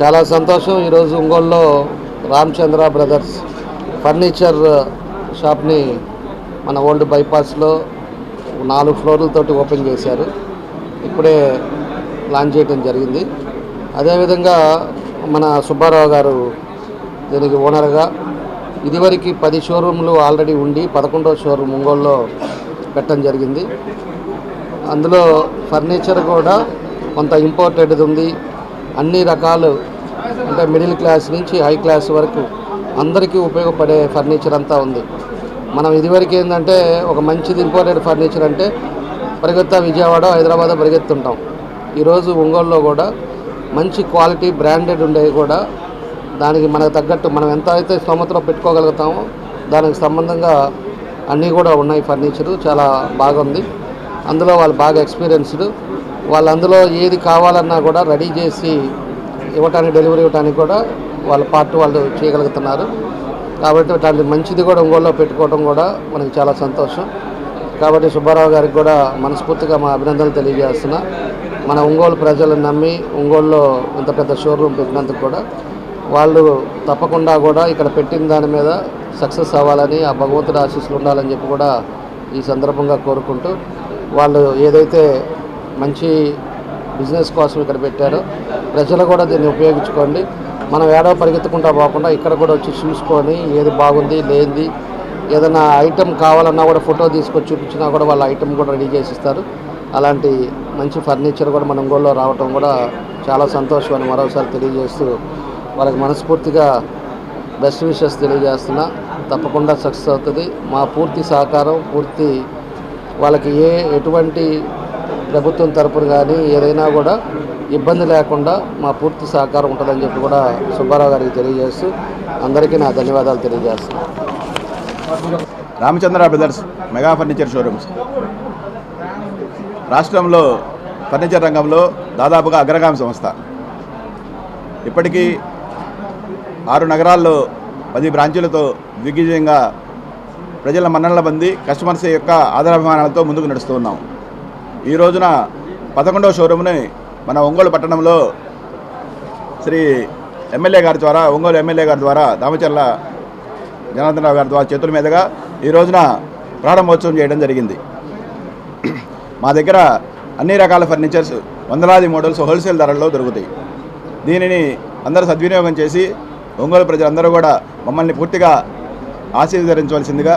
చాలా సంతోషం. ఈరోజు ఒంగోలులో రామచంద్ర బ్రదర్స్ ఫర్నిచర్ షాప్ని మన ఓల్డ్ బైపాస్లో నాలుగు ఫ్లోర్లతోటి ఓపెన్ చేశారు. ఇప్పుడే లాంచ్ చేయడం జరిగింది. అదేవిధంగా మన సుబ్బారావు గారు దీనికి ఓనర్గా ఇదివరకు పది షోరూమ్లు ఆల్రెడీ ఉండి పదకొండవ షోరూమ్ ఒంగోలులో పెట్టడం జరిగింది. అందులో ఫర్నిచర్ కూడా కొంత ఇంపోర్టెడ్ ఉంది. అన్ని రకాలు అంటే మిడిల్ క్లాస్ నుంచి హై క్లాస్ వరకు అందరికీ ఉపయోగపడే ఫర్నిచర్ అంతా ఉంది. మనం ఇదివరకు ఏంటంటే ఒక మంచిది ఇంపార్టెంట్ ఫర్నిచర్ అంటే పరిగెత్తా విజయవాడ హైదరాబాద్ పరిగెత్తుంటాం. ఈరోజు ఒంగోలులో కూడా మంచి క్వాలిటీ బ్రాండెడ్ ఉండేవి కూడా దానికి మనకు తగ్గట్టు మనం ఎంత అయితే స్తోమతలో పెట్టుకోగలుగుతామో దానికి సంబంధంగా అన్నీ కూడా ఉన్నాయి ఫర్నిచరు చాలా బాగుంది. అందులో వాళ్ళు బాగా ఎక్స్పీరియన్స్డ్. వాళ్ళు అందులో ఏది కావాలన్నా కూడా రెడీ చేసి ఇవ్వటానికి డెలివరీ ఇవ్వడానికి కూడా వాళ్ళ పార్ట్ వాళ్ళు చేయగలుగుతున్నారు. కాబట్టి అట్లాంటి మంచిది కూడా ఒంగోలులో పెట్టుకోవడం కూడా మనకి చాలా సంతోషం. కాబట్టి సుబ్బారావు గారికి కూడా మనస్ఫూర్తిగా మా అభినందనలు తెలియజేస్తున్నా. మన ఒంగోలు ప్రజలను నమ్మి ఒంగోలులో ఇంత పెద్ద షోరూమ్ పెట్టినందుకు కూడా వాళ్ళు తప్పకుండా కూడా ఇక్కడ పెట్టిన దాని మీద సక్సెస్ అవ్వాలని ఆ భగవంతుడి ఆశీస్సులు ఉండాలని చెప్పి కూడా ఈ సందర్భంగా కోరుకుంటూ వాళ్ళు ఏదైతే మంచి బిజినెస్ కోసం ఇక్కడ పెట్టారో ప్రజలు కూడా దీన్ని ఉపయోగించుకోండి. మనం ఏడో పరిగెత్తుకుంటా పోకుండా ఇక్కడ కూడా వచ్చి చూసుకొని ఏది బాగుంది లేనిది ఏదైనా ఐటెం కావాలన్నా కూడా ఫోటో తీసుకొచ్చి చూపించినా కూడా వాళ్ళ ఐటెం కూడా రెడీ చేసి ఇస్తారు. అలాంటి మంచి ఫర్నిచర్ కూడా మన ఒంగోలులో రావటం కూడా చాలా సంతోషం అని మరోసారి తెలియజేస్తూ వాళ్ళకి మనస్ఫూర్తిగా బెస్ట్ విషెస్ తెలియజేస్తున్నా. తప్పకుండా సక్సెస్ అవుతుంది. మా పూర్తి సహకారం పూర్తి వాళ్ళకి ఏ ఎటువంటి ప్రభుత్వం తరపున కానీ ఏదైనా కూడా ఇబ్బంది లేకుండా మా పూర్తి సహకారం ఉంటుందని చెప్పి కూడా సుబ్బారావు గారికి తెలియజేస్తూ అందరికీ నా ధన్యవాదాలు తెలియజేస్తున్నాను. Ramachandra brothers mega furniture showrooms. రాష్ట్రంలో ఫర్నిచర్ రంగంలో దాదాపుగా అగ్రగామి సంస్థ. ఇప్పటికీ ఆరు నగరాల్లో పది బ్రాంచీలతో దిగ్విజయంగా ప్రజల మన్ననల బంది కస్టమర్స్ యొక్క ఆదరాభిమానాలతో ముందుకు నడుస్తూ ఉన్నాం. ఈ రోజున పదకొండవ షోరూమ్ని మన ఒంగోలు పట్టణంలో శ్రీ ఎమ్మెల్యే గారి ద్వారా ఒంగోలు ఎమ్మెల్యే గారి ద్వారా దామచర్ల జనార్దన్ రావు గారి ద్వారా చేతుల మీదుగా ఈ రోజున ప్రారంభోత్సవం చేయడం జరిగింది. మా దగ్గర అన్ని రకాల ఫర్నిచర్స్ వందలాది మోడల్స్ హోల్సేల్ ధరల్లో దొరుకుతాయి. దీనిని అందరూ సద్వినియోగం చేసి ఒంగోలు ప్రజలందరూ కూడా మమ్మల్ని పూర్తిగా ఆశీర్వదించవలసిందిగా